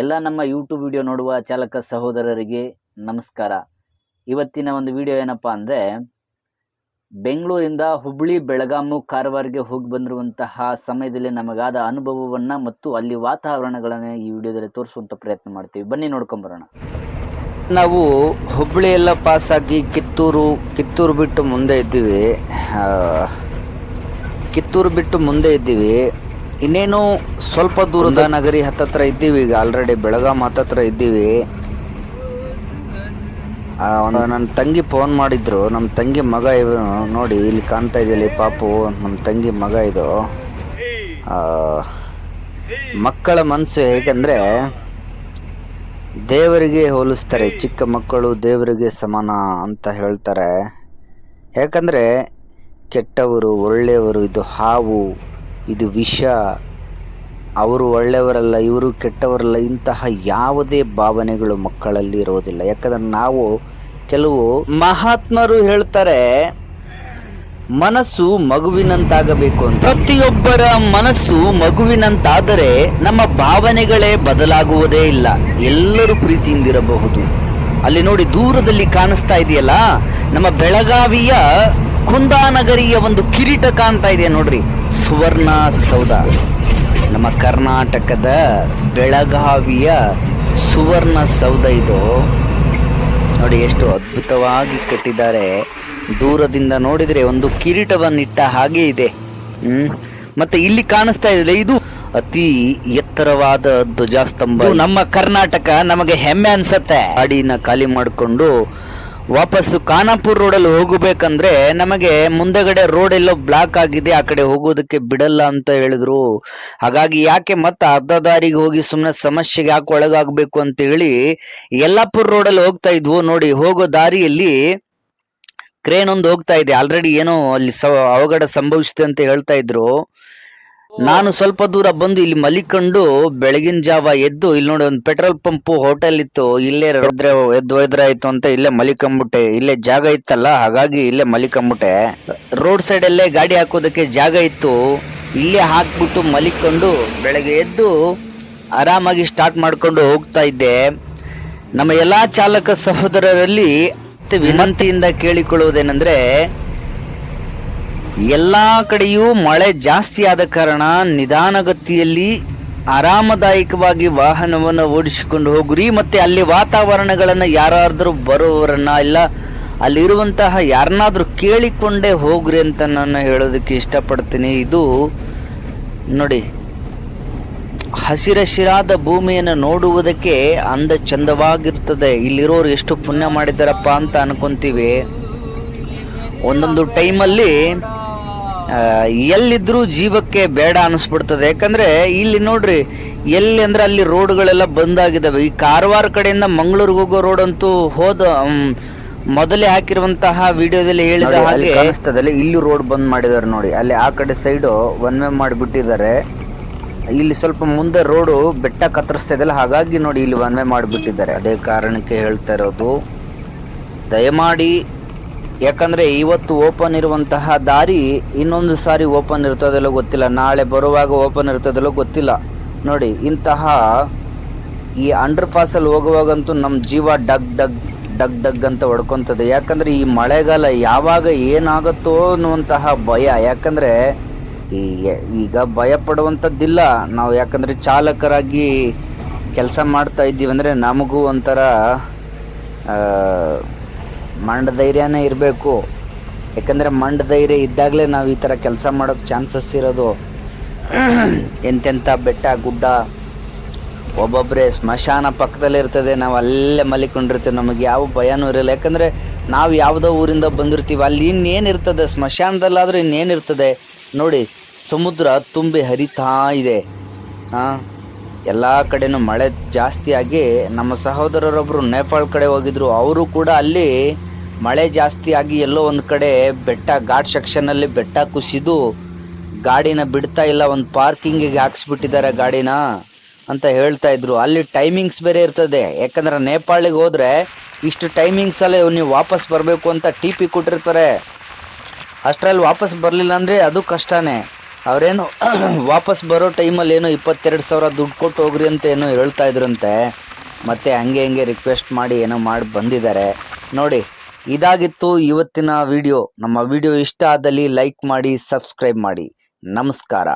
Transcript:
ಎಲ್ಲ ನಮ್ಮ YouTube video ನೋಡುವ ಚಾಲಕ ಸಹೋದರರಿಗೆ ನಮಸ್ಕಾರ. ಇವತ್ತಿನ ಒಂದು ವಿಡಿಯೋ ಏನಪ್ಪಾ ಅಂದರೆ, ಬೆಂಗಳೂರಿಂದ ಹುಬ್ಬಳ್ಳಿ ಬೆಳಗಾಮು ಕಾರವಾರಿಗೆ ಹೋಗಿ ಬಂದಿರುವಂತಹ ಸಮಯದಲ್ಲಿ ನಮಗಾದ ಅನುಭವವನ್ನು ಮತ್ತು ಅಲ್ಲಿ ವಾತಾವರಣಗಳನ್ನು ಈ ವಿಡಿಯೋದಲ್ಲಿ ತೋರಿಸುವಂಥ ಪ್ರಯತ್ನ ಮಾಡ್ತೀವಿ. ಬನ್ನಿ ನೋಡ್ಕೊಂಬರೋಣ ನಾವು ಹುಬ್ಬಳ್ಳಿ ಎಲ್ಲ ಪಾಸಾಗಿ ಕಿತ್ತೂರು ಕಿತ್ತೂರು ಬಿಟ್ಟು ಮುಂದೆ ಇದ್ದೀವಿ. ಕಿತ್ತೂರು ಬಿಟ್ಟು ಮುಂದೆ ಇದ್ದೀವಿ. ಇನ್ನೇನು ಸ್ವಲ್ಪ ದೂರದ ನಗರಿ ಹತ್ತತ್ರ ಇದ್ದೀವಿ ಈಗ ಆಲ್ರೆಡಿ ಬೆಳಗಾಂ ಹತ್ತತ್ರ ಇದ್ದೀವಿ. ಆ, ಒಂದು ನನ್ನ ತಂಗಿ ಫೋನ್ ಮಾಡಿದ್ರು ನಮ್ಮ ತಂಗಿ ಮಗ ಇವನು ನೋಡಿ ಇಲ್ಲಿ ಕಾಣ್ತಾ ಇದ್ದೀನಿ ಪಾಪು ನಮ್ಮ ತಂಗಿ ಮಗ ಇದು. ಆ, ಮಕ್ಕಳ ಮನಸ್ಸು ಹೇಗೆಂದರೆ ದೇವರಿಗೆ ಹೋಲಿಸ್ತಾರೆ ಚಿಕ್ಕ ಮಕ್ಕಳು ದೇವರಿಗೆ ಸಮಾನ ಅಂತ ಹೇಳ್ತಾರೆ. ಯಾಕಂದರೆ ಕೆಟ್ಟವರು ಒಳ್ಳೆಯವರು ಇದು ಹಾವು. ಇದು ವಿಷ. ಅವರು ಒಳ್ಳೆಯವರಲ್ಲ, ಇವರು ಕೆಟ್ಟವರಲ್ಲ, ಇಂತಹ ಯಾವುದೇ ಭಾವನೆಗಳು ಮಕ್ಕಳಲ್ಲಿ ಇರೋದಿಲ್ಲ ಯಾಕಂದ್ರೆ ನಾವು ಕೆಲವು ಮಹಾತ್ಮರು ಹೇಳ್ತಾರೆ, ಮನಸ್ಸು ಮಗುವಿನಂತಾಗಬೇಕು ಅಂತ. ಪ್ರತಿಯೊಬ್ಬರ ಮನಸ್ಸು ಮಗುವಿನಂತಾದರೆ ನಮ್ಮ ಭಾವನೆಗಳೇ ಬದಲಾಗುವುದೇ ಇಲ್ಲ. ಎಲ್ಲರೂ ಪ್ರೀತಿಯಿಂದ ಇರಬಹುದು. ಅಲ್ಲಿ ನೋಡಿ, ದೂರದಲ್ಲಿ ಕಾಣಿಸ್ತಾ ಇದೆಯಲ್ಲ, ನಮ್ಮ ಬೆಳಗಾವಿಯ ಕುಂದಾನಗರಿಯ ಒಂದು ಕಿರೀಟ ಕಾಣ್ತಾ ಇದೆ ನೋಡ್ರಿ. ಸುವರ್ಣ ಸೌಧ. ನಮ್ಮ ಕರ್ನಾಟಕದ ಬೆಳಗಾವಿಯ ಸುವರ್ಣ ಸೌಧ ಇದು. ನೋಡಿ ಎಷ್ಟು ಅದ್ಭುತವಾಗಿ ಕಟ್ಟಿದ್ದಾರೆ. ದೂರದಿಂದ ನೋಡಿದರೆ ಒಂದು ಕಿರೀಟವನ್ನಿಟ್ಟ ಹಾಗೆ ಇದೆ. ಹ್ಮ್. ಮತ್ತೆ ಇಲ್ಲಿ ಕಾಣಿಸ್ತಾ ಇದೆ ಇದು ಅತಿ ಎತ್ತರವಾದ ಧ್ವಜಾಸ್ತಂಭ. ನಮ್ಮ ಕರ್ನಾಟಕ, ನಮಗೆ ಹೆಮ್ಮೆ ಅನ್ಸತ್ತೆ. ಗಾಡಿನ ಖಾಲಿ ಮಾಡಿಕೊಂಡು ವಾಪಸ್ಸು ಖಾನಾಪುರ್ ರೋಡಲ್ಲಿ ಹೋಗಬೇಕಂದ್ರೆ ನಮಗೆ ಮುಂದೆಗಡೆ ರೋಡ್ ಎಲ್ಲೋ ಬ್ಲಾಕ್ ಆಗಿದೆ, ಆ ಕಡೆ ಹೋಗೋದಕ್ಕೆ ಬಿಡಲ್ಲ ಅಂತ ಹೇಳಿದ್ರು. ಹಾಗಾಗಿ ಯಾಕೆ ಮತ್ತೆ ಅರ್ಧ ದಾರಿಗೆ ಹೋಗಿ ಸುಮ್ಮನೆ ಸಮಸ್ಯೆಗೆ ಯಾಕೆ ಒಳಗಾಗಬೇಕು ಅಂತ ಹೇಳಿ ಯಲ್ಲಾಪುರ್ ರೋಡಲ್ಲಿ ಹೋಗ್ತಾ ಇದ್ವು. ನೋಡಿ, ಹೋಗೋ ದಾರಿಯಲ್ಲಿ ಕ್ರೇನ್ ಒಂದು ಹೋಗ್ತಾ ಇದೆ. ಆಲ್ರೆಡಿ ಏನೋ ಅಲ್ಲಿ ಸ ಅವಘಡ ಸಂಭವಿಸಿದೆ ಅಂತ ಹೇಳ್ತಾ ಇದ್ರು. ನಾನು ಸ್ವಲ್ಪ ದೂರ ಬಂದು ಇಲ್ಲಿ ಮಲಿಕೊಂಡು ಬೆಳಗಿನ ಜಾವ ಎದ್ದು ಇಲ್ಲಿ ನೋಡಿ ಒಂದು ಪೆಟ್ರೋಲ್ ಪಂಪ್ ಹೋಟೆಲ್ ಇತ್ತು. ಇಲ್ಲೇ ರೌದ್ರ ಎದ್ದು ಆಯ್ತು ಅಂತ ಇಲ್ಲೇ ಮಲಿಕೊಂಬಿಟ್ಟೆ. ಇಲ್ಲೇ ಜಾಗ ಇತ್ತಲ್ಲ, ಹಾಗಾಗಿ ಇಲ್ಲೇ ಮಲಿಕೊಂಬಿಟ್ಟೆ. ರೋಡ್ ಸೈಡ್ ಅಲ್ಲೇ ಗಾಡಿ ಹಾಕೋದಕ್ಕೆ ಜಾಗ ಇತ್ತು. ಇಲ್ಲೇ ಹಾಕ್ಬಿಟ್ಟು ಮಲಿಕೊಂಡು ಬೆಳಗ್ಗೆ ಎದ್ದು ಆರಾಮಾಗಿ ಸ್ಟಾರ್ಟ್ ಮಾಡ್ಕೊಂಡು ಹೋಗ್ತಾ ಇದ್ದೆ. ನಮ್ಮ ಎಲ್ಲಾ ಚಾಲಕ ಸಹೋದರರಲ್ಲಿ ವಿನಂತಿಯಿಂದ ಕೇಳಿಕೊಳ್ಳುವುದೇನೆಂದ್ರೆ ಎಲ್ಲಾ ಕಡೆಯೂ ಮಳೆ ಜಾಸ್ತಿ ಆದ ಕಾರಣ ನಿಧಾನಗತಿಯಲ್ಲಿ ಆರಾಮದಾಯಕವಾಗಿ ವಾಹನವನ್ನು ಓಡಿಸಿಕೊಂಡು ಹೋಗ್ರಿ. ಮತ್ತೆ ಅಲ್ಲಿ ವಾತಾವರಣಗಳನ್ನು ಯಾರಾದರೂ ಬರೋವರನ್ನ ಇಲ್ಲ, ಅಲ್ಲಿರುವಂತಹ ಯಾರನ್ನಾದರೂ ಕೇಳಿಕೊಂಡೇ ಹೋಗ್ರಿ ಅಂತ ನಾನು ಹೇಳೋದಕ್ಕೆ ಇಷ್ಟಪಡ್ತೀನಿ. ಇದು ನೋಡಿ ಹಸಿರಸಿರಾದ ಭೂಮಿಯನ್ನು ನೋಡುವುದಕ್ಕೆ ಅಂದ ಚಂದವಾಗಿರ್ತದೆ. ಇಲ್ಲಿರೋರು ಎಷ್ಟು ಪುಣ್ಯ ಮಾಡಿದಾರಪ್ಪ ಅಂತ ಅನ್ಕೊಂತೀವಿ. ಒಂದೊಂದು ಟೈಮಲ್ಲಿ ಎಲ್ಲಿದ್ರೂ ಜೀವಕ್ಕೆ ಬೇಡ ಅನಿಸ್ಬಿಡ್ತದೆ. ಯಾಕಂದ್ರೆ ಇಲ್ಲಿ ನೋಡ್ರಿ ಎಲ್ಲಿ ಅಂದ್ರೆ ಅಲ್ಲಿ ರೋಡ್ಗಳೆಲ್ಲ ಬಂದಾಗಿದ್ದಾವೆ ಈ ಕಾರವಾರ ಕಡೆಯಿಂದ ಮಂಗಳೂರಿಗೆ ಹೋಗೋ ರೋಡ್ ಅಂತೂ ಹೋದ ಮೊದಲೇ ಹಾಕಿರುವಂತಹ ವಿಡಿಯೋದಲ್ಲಿ ಹೇಳಿದ ಹಾಗೆ ಅನಿಸ್ತದಲ್ಲಿ ಇಲ್ಲಿ ರೋಡ್ ಬಂದ್ ಮಾಡಿದಾರೆ ನೋಡಿ. ಅಲ್ಲಿ ಆ ಕಡೆ ಸೈಡು ಒನ್ ವೇ ಮಾಡಿಬಿಟ್ಟಿದ್ದಾರೆ. ಇಲ್ಲಿ ಸ್ವಲ್ಪ ಮುಂದೆ ರೋಡು ಬೆಟ್ಟ ಕತ್ತರಿಸ್ತಾ ಇದೆಯಲ್ಲ ಹಾಗಾಗಿ ನೋಡಿ ಇಲ್ಲಿ ಒನ್ ವೇ ಮಾಡಿಬಿಟ್ಟಿದ್ದಾರೆ. ಅದೇ ಕಾರಣಕ್ಕೆ ಹೇಳ್ತಾ ಇರೋದು ದಯಮಾಡಿ ಯಾಕಂದ್ರೆ ಇವತ್ತು ಓಪನ್ ಇರುವಂತಹ ದಾರಿ ಇನ್ನೊಂದು ಸಾರಿ ಓಪನ್ ಇರ್ತದಲ್ಲೋ ಗೊತ್ತಿಲ್ಲ. ನಾಳೆ ಬರುವಾಗ ಓಪನ್ ಇರ್ತದಲ್ಲೋ ಗೊತ್ತಿಲ್ಲ. ನೋಡಿ, ಇಂತಹ ಈ ಅಂಡರ್ ಪಾಸಲ್ಲಿ ಹೋಗುವಾಗಂತೂ ನಮ್ಮ ಜೀವ ಡಗ್ ಡಗ್ ಡಗ್ ಡಗ್ ಅಂತ ಹೊಡ್ಕೊಂತದೆ. ಯಾಕಂದ್ರೆ ಈ ಮಳೆಗಾಲ ಯಾವಾಗ ಏನಾಗುತ್ತೋ ಅನ್ನುವಂತಹ ಭಯ. ಯಾಕಂದ್ರೆ ಈ ಈಗ ಭಯ ಪಡುವಂಥದ್ದಿಲ್ಲ ನಾವು ಯಾಕಂದ್ರೆ ಚಾಲಕರಾಗಿ ಕೆಲಸ ಮಾಡ್ತಾ ಇದ್ದೀವಿ ಅಂದ್ರೆ ನಮಗೂ ಒಂಥರ ಮಂಡ ಧೈರ್ಯನೇ ಇರಬೇಕು. ಯಾಕಂದರೆ ಮಂಡ ಧೈರ್ಯ ಇದ್ದಾಗಲೇ ನಾವು ಈ ಥರ ಕೆಲಸ ಮಾಡೋಕ್ಕೆ ಚಾನ್ಸಸ್ ಇರೋದು. ಎಂತೆಂಥ ಬೆಟ್ಟ, ಗುಡ್ಡ ಒಬ್ಬೊಬ್ಬರೇ ಸ್ಮಶಾನ ಪಕ್ಕದಲ್ಲಿ ಇರ್ತದೆ. ನಾವು ಅಲ್ಲೇ ಮಲಿಕೊಂಡಿರ್ತೀವಿ. ನಮಗೆ ಯಾವ ಭಯನೂ ಇರಲ್ಲ. ಯಾಕಂದರೆ ನಾವು ಯಾವುದೋ ಊರಿಂದ ಬಂದಿರ್ತೀವಿ. ಅಲ್ಲಿ ಇನ್ನೇನಿರ್ತದೆ? ಸ್ಮಶಾನದಲ್ಲಾದರೂ ಇನ್ನೇನಿರ್ತದೆ? ನೋಡಿ, ಸಮುದ್ರ ತುಂಬಿ ಹರಿತಾ ಇದೆ. ಹಾಂ ಎಲ್ಲ ಕಡೆನೂ ಮಳೆ ಜಾಸ್ತಿಯಾಗಿ ನಮ್ಮ ಸಹೋದರರೊಬ್ಬರು ನೇಪಾಳ ಕಡೆ ಹೋಗಿದ್ರು. ಅವರು ಕೂಡ ಅಲ್ಲಿ ಮಳೆ ಜಾಸ್ತಿ ಆಗಿ ಎಲ್ಲೋ ಒಂದು ಕಡೆ ಬೆಟ್ಟ, ಘಾಟ್ ಸೆಕ್ಷನಲ್ಲಿ ಬೆಟ್ಟ ಕುಸಿದು ಗಾಡಿನ ಬಿಡ್ತಾ ಇಲ್ಲ, ಒಂದು ಪಾರ್ಕಿಂಗಿಗೆ ಹಾಕ್ಸ್ಬಿಟ್ಟಿದ್ದಾರೆ ಗಾಡಿನ ಅಂತ ಹೇಳ್ತಾ ಇದ್ರು. ಅಲ್ಲಿ ಟೈಮಿಂಗ್ಸ್ ಬೇರೆ ಇರ್ತದೆ. ಯಾಕಂದ್ರೆ ನೇಪಾಳಿಗೆ ಹೋದರೆ ಇಷ್ಟು ಟೈಮಿಂಗ್ಸಲ್ಲೇ ನೀವು ವಾಪಸ್ ಬರಬೇಕು ಅಂತ ಟಿ ಪಿ ಕೊಟ್ಟಿರ್ತಾರೆ. ಅಷ್ಟರಲ್ಲಿ ವಾಪಸ್ ಬರಲಿಲ್ಲ ಅಂದರೆ ಅದು ಕಷ್ಟನೇ. ಅವರೇನು ವಾಪಸ್ ಬರೋ ಟೈಮಲ್ಲಿ ಏನೋ ಇಪ್ಪತ್ತೆರಡು ಸಾವಿರ ದುಡ್ಡು ಕೊಟ್ಟು ಹೋಗ್ರಿ ಅಂತ ಏನೋ ಹೇಳ್ತಾ ಇದ್ರಂತೆ. ಮತ್ತೆ ಹಂಗೆ ಹಂಗೆ ರಿಕ್ವೆಸ್ಟ್ ಮಾಡಿ ಏನೋ ಮಾಡಿ ಬಂದಿದ್ದಾರೆ. ನೋಡಿ, ಇದಾಗಿತ್ತು ಇವತ್ತಿನ ವಿಡಿಯೋ ನಮ್ಮ ವಿಡಿಯೋ ಇಷ್ಟ ಆದಲ್ಲಿ ಲೈಕ್ ಮಾಡಿ ಸಬ್ಸ್ಕ್ರೈಬ್ ಮಾಡಿ. ನಮಸ್ಕಾರ.